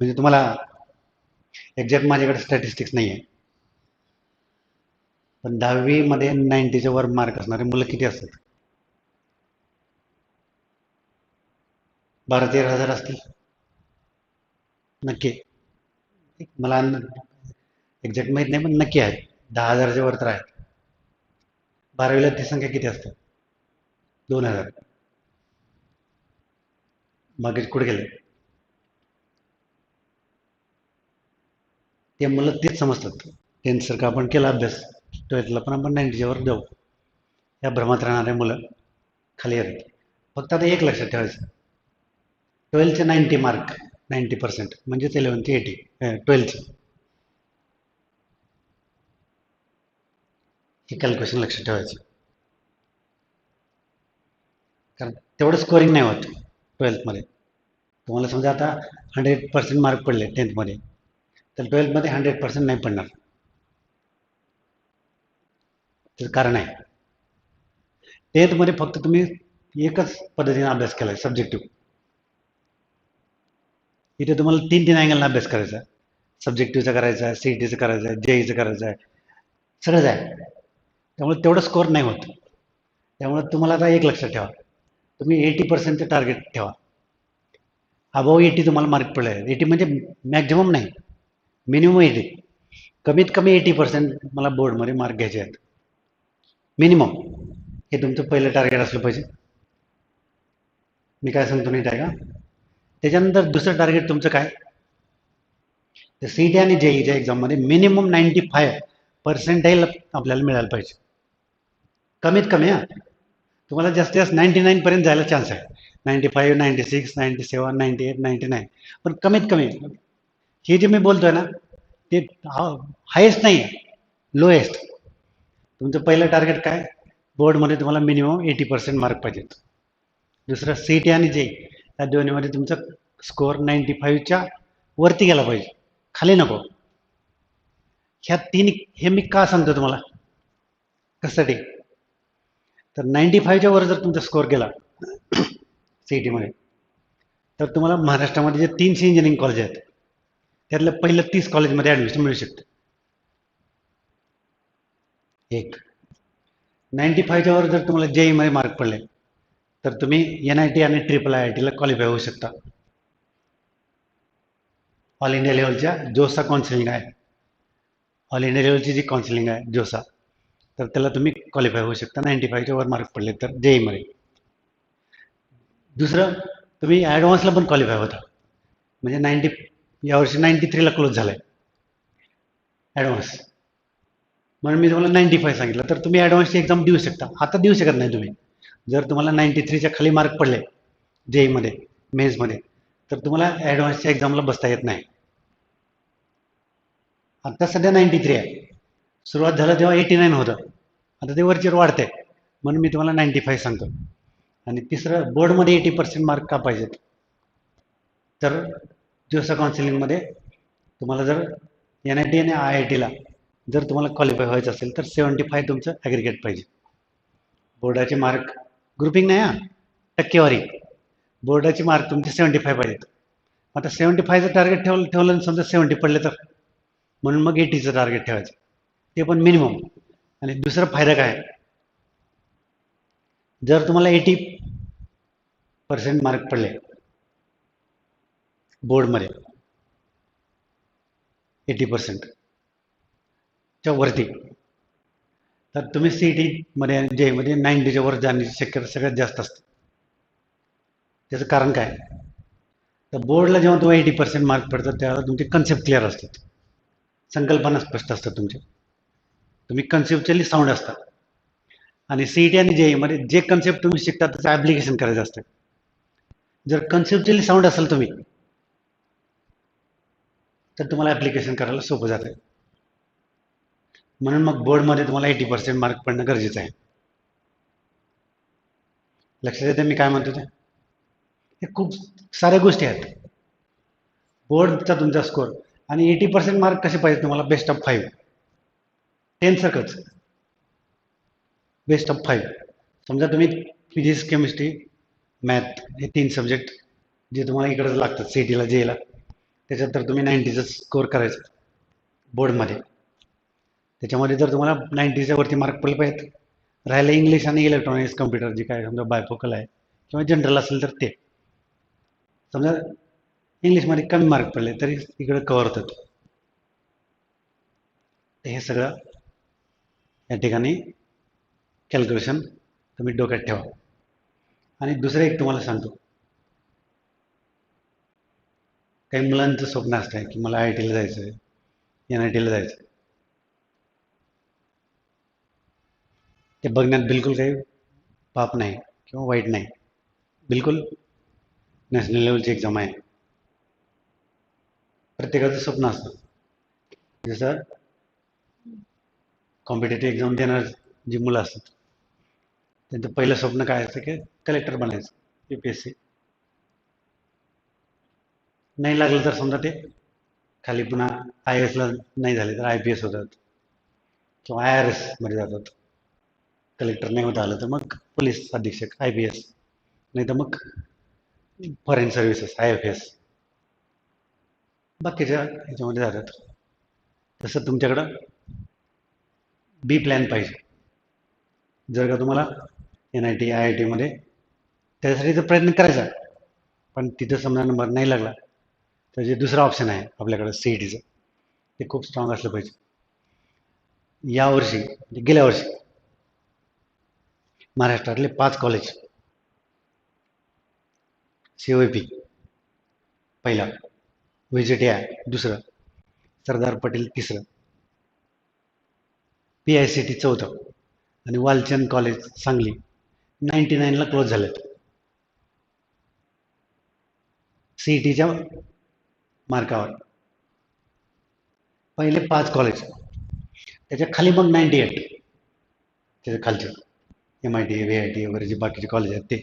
म्हणजे तुम्हाला एक्झॅक्ट माझ्याकडे स्टॅटिस्टिक्स नाही आहे पण दहावीमध्ये नाईन्टीच्या वर मार्क असणारे मुलं किती असतात? बारा तेरा हजार असतील. नक्की. मला एक्झॅक्ट माहीत नाही पण नक्की आहेत. दहा हजारच्या वर तर आहेत. बारावीला ती संख्या किती असते? दोन हजार. मागे कुठे गेले? ते मुलं तेच समजतात. टेन्थसारखं आपण केला अभ्यास ट्वेल्थला पण आपण नाईन्टीच्यावर जाऊ या भ्रमात राहणारे मुलं खाली येतात. फक्त आता एक लक्षात ठेवायचं. ट्वेल्थचे नाईन्टी मार्क नाईन्टी पर्सेंट म्हणजेच इलेवनचे एटी ट्वेल्थचे हे कॅल्क्युलेशन लक्षात ठेवायचं. कारण तेवढं स्कोरिंग नाही होत ट्वेल्थमध्ये तुम्हाला समजा आता हंड्रेड पर्सेंट मार्क पडले टेन्थमध्ये तर ट्वेल्थमध्ये हंड्रेड पर्सेंट नाही पडणार. त्याचं कारण आहे. टेन्थमध्ये फक्त तुम्ही एकच पद्धतीने अभ्यास केला आहे सब्जेक्टिव्ह इथे तुम्हाला तीन तीन अँगलना अभ्यास करायचा सब्जेक्टिव्हचा करायचा आहे सी ई टीचं करायचं आहे जे ईचं करायचं आहे सगळंच आहे. त्यामुळे तेवढं स्कोअर नाही होत. त्यामुळे तुम्हाला आता एक लक्षात ठेवा. तुम्ही एटी पर्सेंटचं टार्गेट ठेवा. अबाव एटी तुम्हाला मार्क पडले. एटी म्हणजे मॅक्झिमम नाही. मिनिमम एटी कमीत कमी एटी पर्सेंट मला बोर्डमध्ये मार्क घ्यायचे आहेत. मिनिमम हे तुमचं पहिलं टार्गेट असलं पाहिजे. मी काय सांगतो नाही आहे का त्याच्यानंतर दुसरं टार्गेट तुमचं काय? तर सी टी आणि जेईच्या एक्झाममध्ये मिनिमम नाईन्टी फाय पर्सेंटाईल आपल्याला मिळायला पाहिजे. कमीत कमी हां. तुम्हाला जास्तीत जास्त नाईन्टी नाईनपर्यंत जायला चान्स आहे. Ninety five ninety six ninety seven ninety eight ninety nine पण कमीत कमी हे जे मी बोलतोय ना ते हायेस्ट नाही आहे लोएस्ट तुमचं पहिलं टार्गेट काय? बोर्डमध्ये तुम्हाला मिनिमम एटी पर्सेंट मार्क पाहिजेत दुसरं सी टी आणि जे या दोन्हीमध्ये तुमचा स्कोअर नाईन्टी फाईव्हच्या वरती गेला पाहिजे. खाली नको. ह्या तीन हे मी का सांगतो तुम्हाला? कशासाठी? तर नाईन्टी फाईव्हच्या वर जर तुमचा स्कोअर गेला सी ई टीमध्ये तर तुम्हाला महाराष्ट्रामध्ये जे तीनशे इंजिनिअरिंग कॉलेज आहेत त्यातलं पहिलं तीस कॉलेजमध्ये ॲडमिशन मिळू शकते. एक. नाईन्टी फाईव्हच्या वर जर तुम्हाला जे मध्ये मार्क पडले तर तुम्ही एन आय टी आणि ट्रिपल आय आय टीला क्वालिफाय होऊ शकता. ऑल इंडिया लेवलच्या जोसा काउन्सिलिंग आहे. ऑल इंडिया लेवलची जी काउन्सिलिंग आहे जोसा तर त्याला तुम्ही क्वालिफाय होऊ शकता. नाईन्टी फायच्या वर मार्क पडले तर जेईमध्ये दुसरं तुम्ही ॲडव्हान्सला पण क्वालिफाय होता. म्हणजे नाईन्टी यावर्षी नाईन्टी थ्रीला क्लोज झालं आहे ॲडव्हान्स म्हणून मी तुम्हाला नाईन्टी फाय सांगितलं. तर तुम्ही ॲडव्हान्सची एक्झाम देऊ शकता. आता देऊ शकत नाही तुम्ही. जर तुम्हाला नाईन्टी थ्रीच्या खाली मार्क पडले जेईमध्ये मेन्समध्ये तर तुम्हाला ॲडव्हान्सच्या एक्झामला बसता येत नाही. आता सध्या नाईन्टी थ्री आहे. सुरुवात झालं तेव्हा एटी नाईन होतं. आता ते वरचेवर वाढतंय. म्हणून मी तुम्हाला नाईन्टी फाय सांगतो. आणि तिसरं बोर्डमध्ये एटी पर्सेंट मार्क का पाहिजेत? तर जोसा काउन्सिलिंगमध्ये तुम्हाला जर एन आय टी आणि आय आय टीला जर तुम्हाला क्वालिफाय व्हायचं असेल तर सेवन्टी फाय तुमचं ॲग्रिगेट पाहिजे. बोर्डाचे मार्क ग्रुपिंग नाही हां टक्केवारी. बोर्डाचे मार्क तुमचे सेवन्टी फाय पाहिजेत आता सेवन्टी फायचं टार्गेट ठेवलं ठेवलं आणि समजा सेवन्टी पडले तर? म्हणून मग एटीचं टार्गेट ठेवायचं. ते पण मिनिमम आणि दुसरा फायदा काय? आहे? जर तुम्हाला एटी पर्सेंट मार्क पडले बोर्डमध्ये. एटी पर्सेंटच्या वरती. तर तुम्ही सी टीमध्ये आणि जेमध्ये नाईन्टीच्या वर जाण्याची शक्यता सगळ्यात जास्त असते. त्याचं कारण काय? तर बोर्डला जेव्हा तुम्हाला एटी पर्सेंट मार्क पडतात त्यावेळेला तुमचे कन्सेप्ट क्लिअर असतात. संकल्पना स्पष्ट असतात तुमच्या. तुम्ही कन्सेप्च्युअली साऊंड असतात आणि सी ई टी आणि जे मध्ये जे कन्सेप्ट तुम्ही शिकता त्याचं ॲप्लिकेशन करायचं असतं. जर कन्सेप्टली साऊंड असाल तुम्ही तर तुम्हाला ॲप्लिकेशन करायला सोपं जातं म्हणून मग बोर्डमध्ये तुम्हाला एटी पर्सेंट मार्क पडणं गरजेचं आहे. लक्षात येते मी काय म्हणतो ते? हे खूप साऱ्या गोष्टी आहेत. बोर्डचा तुमचा स्कोअर आणि एटी पर्सेंट मार्क कसे पाहिजे तुम्हाला? बेस्ट ऑफ फाईव्ह टेन सकच बेस्ट ऑफ फाईव्ह समजा तुम्ही फिजिक्स केमिस्ट्री मॅथ हे तीन सब्जेक्ट जे तुम्हाला इकडंच लागतात सी टीला जेला त्याच्यात तर तुम्ही नाईंटीचा स्कोअर करायचं. बोर्डमध्ये त्याच्यामध्ये जर तुम्हाला नाईन्टीच्या वरती मार्क पडले पाहिजेत राहिलं इंग्लिश आणि इलेक्ट्रॉनिक्स कम्प्युटर जे काय समजा बायफोकल आहे किंवा जनरल असेल तर ते. समजा इंग्लिशमध्ये कमी मार्क पडले तरी इकडं कवर होतात. हे सगळं या ठिकाणी कॅल्क्युलेशन तुम्ही डोक्यात ठेवा. आणि दुसरं एक तुम्हाला सांगतो. काही मुलांचं स्वप्न असतं की मला आय टीला जायचं आहे एन आय टीला जायचं आहे ते बघण्यात बिलकुल काही पाप नाही किंवा वाईट नाही. बिलकुल नॅशनल लेवलची एक्झाम आहे. प्रत्येकाचं स्वप्न असतं. जसं कॉम्पिटेटिव्ह एक्झाम देणार जी मुलं असतात त्यांचं पहिलं स्वप्न काय असतं की कलेक्टर बनायचं यू पी एस सी नाही लागलं तर समजा ते खाली पुन्हा आय एसला नाही झाले तर आय पी एस होतात. किंवा आय आर एसमध्ये जातात. कलेक्टर नाही होता आलं तर मग पोलीस अधीक्षक आय पी एस नाही तर मग foreign services I F S बाकीच्या ह्याच्यामध्ये जातात. तसं तुमच्याकडं बी प्लॅन पाहिजे. जर का तुम्हाला N I T I I टीमध्ये त्याच्यासाठी तर प्रयत्न करायचा. पण तिथं समजा नंबर नाही लागला तर जे दुसरं ऑप्शन आहे आपल्याकडं सी ई टीचं ते खूप स्ट्रॉंग असलं पाहिजे. यावर्षी म्हणजे गेल्या वर्षी महाराष्ट्रातले पाच कॉलेज सी ओ पी पहिला. विजेटिया दुसरं. सरदार पटेल तिसरं. पी आय सी टी चौथं. आणि वालचंद कॉलेज सांगली. नाईन्टी नाईनला क्लोज झालेत. सी ई टीच्या मार्कावर. पहिले पाच कॉलेज त्याच्याखाली मग नाईन्टी एट त्याच्या खालचे. M I T V I T वगैरे जे बाकीचे कॉलेज आहेत ते.